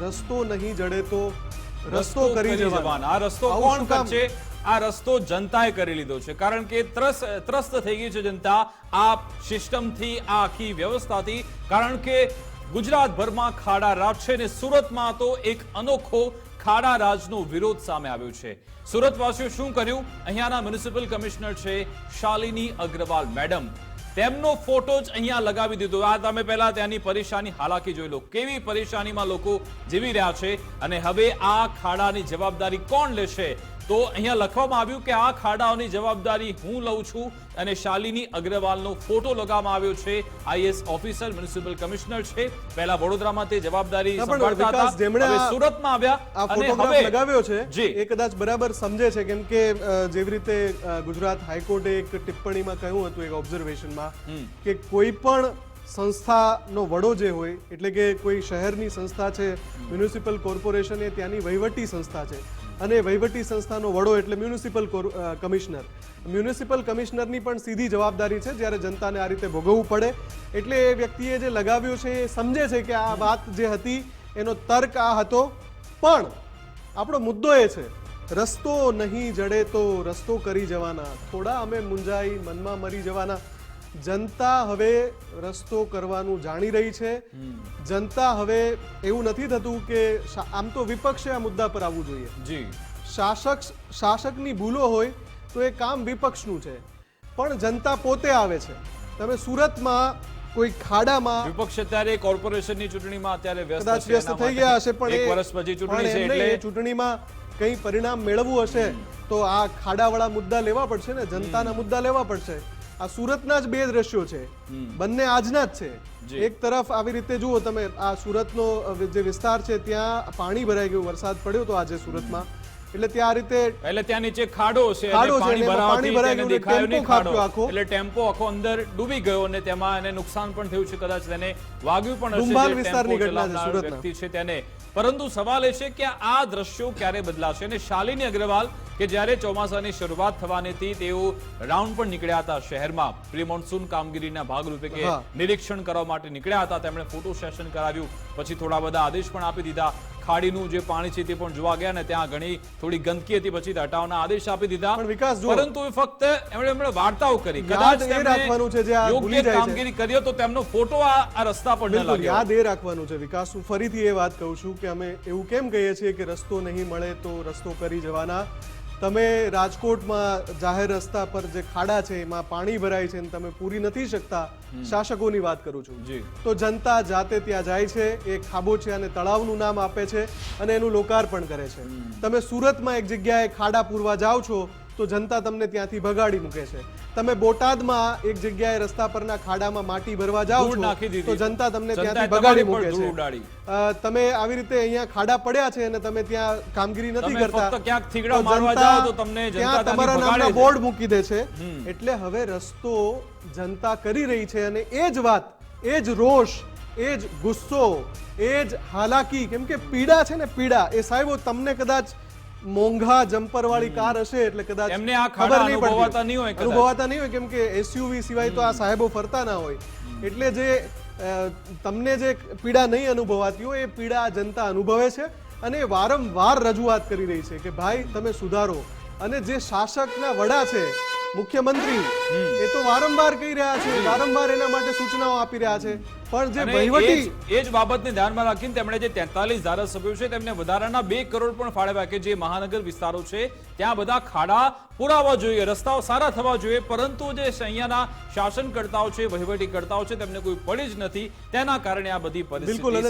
રસ્તો નહીં જડે તો રસ્તો કરી જવાનો. આ રસ્તો કોણ કરશે? આ રસ્તો જનતાએ કરી લીધો છે. કારણ કે ત્રસ ત્રસ્ત થઈ ગઈ છે જનતા આ સિસ્ટમથી આ આખી વ્યવસ્થાથી. કારણ કે ગુજરાતભરમાં ખાડા રાજ છે ને સુરતમાં તો એક અનોખો ખાડા રાજનો વિરોધ સામે આવ્યો છે. સુરતવાસીઓ શું કર્યું? અહીંયાના મ્યુનિસિપલ કમિશનર છે શાલિની અગ્રવાલ. મેડમ તેમનો ફોટો જ અહીંયા લગાવી દીધો. આ તમે પહેલા ત્યાંની પરેશાની હાલાકી જોઈ લો. કેવી પરેશાનીમાં લોકો જીવી રહ્યા છે અને હવે આ ખાડાની જવાબદારી કોણ લેશે? તો અહીંયા લખવામાં આવ્યું કે આ ખાડાઓની જવાબદારી હું લઉં છું અને શાલિની અગ્રવાલનો ફોટો લગાવવામાં આવ્યો છે. આઈએસ ઓફિસર મ્યુનિસિપલ કમિશનર છે. પહેલા વડોદરામાં તે જવાબદારી સંભાળતા હતા. સુરતમાં આવ્યા આ ફોટોગ્રાફ લગાવ્યો છે એ કદાચ બરાબર સમજે છે કેમ કે જેવી રીતે ગુજરાત હાઈકોર્ટે એક ટિપ્પણીમાં કહ્યું હતું એક ઓબ્ઝર્વેશનમાં કે કોઈ પણ સંસ્થાનો વડો જે હોય એટલે કે કોઈ શહેરની સંસ્થા છે મ્યુનિસિપલ કોર્પોરેશન એ ત્યાંની વહીવટી સંસ્થા છે અને વહીવટી સંસ્થાનો વડો એટલે મ્યુનિસિપલ કમિશનર. મ્યુનિસિપલ કમિશનરની પણ સીધી જવાબદારી છે, જ્યારે જનતાને આ રીતે ભોગવવું પડે. એટલે એ વ્યક્તિએ જે લગાવ્યો છે, એ સમજે છે કે આ વાત જે હતી, એનો તર્ક આ હતો. પણ, આપણો મુદ્દો એ છે, રસ્તો નહીં જડે તો રસ્તો કરી જવાના. થોડા અમે મુંજાઈ મનમાં મરી જવાના. જનતા હવે રસ્તો કરવાનું જાણી રહી છે. જનતા હવે એવું નથી થતું કે આમ તો વિપક્ષે આ મુદ્દા પર આવવું જોઈએ. જી. શાસક શાસકની ભૂલો હોય તો એ કામ વિપક્ષનું છે. પણ જનતા પોતે આવે છે. તમે સુરતમાં કોઈ ખાડામાં વિપક્ષ અત્યારે કોર્પોરેશનની ચૂંટણીમાં અત્યારે વ્યસ્ત કદાચ વ્યસ્ત થઈ ગયા હશે પણ એક વર્ષ પછી ચૂંટણી છે એટલે ચૂંટણીમાં કંઈ પરિણામ મેળવવું હશે તો આ ખાડાવાળા મુદ્દા લેવા પડશે ને? જનતાના મુદ્દા લેવા પડશે. આ સુરતના જ બે દ્રશ્યો છે. બંને આજના જ છે. એક તરફ આવી રીતે જુઓ તમે આ સુરતનો જે વિસ્તાર છે ત્યાં પાણી ભરાઈ ગયું વરસાદ પડ્યો તો આજે સુરતમાં. એટલે ત્યાં રીતે એટલે ત્યાં નીચે ખાડો છે ખાડો છે પાણી ભરાઈ ગયું ટેમ્પો ખાડો. આખો. એટલે ટેમ્પો આખો અંદર ડૂબી ગયો અને તેમાં એને નુકસાન પણ થયું છે કદાચ તેને વાગ્યું પણ હશે વિસ્તારની ઘટના છે સુરતના. વ્યક્તિ છે તેને. પરંતુ સવાલ એ છે કે આ દ્રશ્યો ક્યારે બદલાશે? અને શાલિની અગ્રવાલ કે જ્યારે ચોમાસાની શરૂઆત થવાની હતી તેઓ રાઉન્ડ પણ નીકળ્યા હતા શહેરમાં. પ્રી મોન્સૂન કામગીરીના ભાગરૂપે કે નિરીક્ષણ કરવા માટે નીકળ્યા હતા. તેમણે ફોટો સેશન કરાવ્યું. પછી થોડા બધા આદેશ પણ આપી દીધા. ખાડીનું જે પાણી છે તે પણ જોવા ગયા ને ત્યાં ઘણી થોડી ગંદકી હતી. પછી હટાવવાના આદેશ આપી દીધા. વિકાસ. પરંતુ ફક્ત એમણે એમણે વાર્તાઓ કરી. કદાચ યોગ્ય કામગીરી કરી તો તેમનો ફોટો આ રસ્તા પર યાદ એ રાખવાનું છે. વિકાસ હું ફરીથી એ વાત કહું છું કે અમે એવું કેમ કહીએ છીએ કે રસ્તો નહીં મળે તો રસ્તો કરી જવાના. તમે રાજકોટમાં જાહેર રસ્તા પર જે ખાડા છે એમાં પાણી ભરાય છે અને તમે પૂરી નથી શકતા શાસકોની વાત કરું છું. જી. તો જનતા જાતે ત્યાં જાય છે એ ખાબોચિયા અને તળાવનું નામ આપે છે અને એનું લોકાર્પણ કરે છે. તમે સુરતમાં એક જગ્યાએ ખાડા પૂરવા જાઓ છો તો જનતા તમને ત્યાંથી ભગાડી મૂકે છે. તમે બોટાદમાં એક જગ્યાએ રસ્તા પરના ખાડામાં માટી ભરવા જાઓ છો તો જનતા તમને ત્યાંથી ભગાડી મૂકે છે. તમે આવી રીતે અહીંયા ખાડા પડ્યા છે અને તમે ત્યાં કામગીરી નથી કરતા ક્યાંક થીગડા મારવા જાઓ તો તમને ત્યાં તમારા નામના બોર્ડ મૂકી દે છે. એટલે હવે રસ્તો જનતા કરી રહી છે અને એ જ વાત એ જ રોષ એ જ ગુસ્સો એ જ હાલાકી કેમ કે પીડા છે ને પીડા એ સાહેબો તમને કદાચ મોંઘા જમ્પર વાળી કાર હશે એટલે કદાચ એમને આ ખબર નહીં અનુભવાતા નહીં હોય અનુભવાતા નહીં હોય કેમ કે એસયુવી સિવાય તો આ સાહેબો ફરતા ના હોય. એટલે જે તમને જે પીડા નહીં અનુભવાતી હોય એ પીડા જનતા અનુભવે છે અને વારંવાર રજૂઆત કરી રહી છે કે ભાઈ તમે સુધારો. અને જે શાસકના વડા છે મુખ્યમંત્રી એ તો વારંવાર કહી રહ્યા છે વારંવાર એના માટે સૂચનાઓ આપી રહ્યા છે. પણ જે વહીવટી એ જ- બાબતને ધ્યાનમાં રાખીને તેમણે જે તેતાલીસ ધારાસભ્યો છે તેમને વધારાના બે કરોડ પણ ફાળવ્યા કે જે મહાનગર વિસ્તારો છે ત્યાં બધા ખાડા પુરાવા જોઈએ રસ્તાઓ સારા થવા જોઈએ પરંતુ જે અહીંયાના શાસનકર્તાઓ છે વહીવટીકર્તાઓ છે તેમને કોઈ પડી જ નથી. તેના કારણે આ બધી પરિસ્થિતિ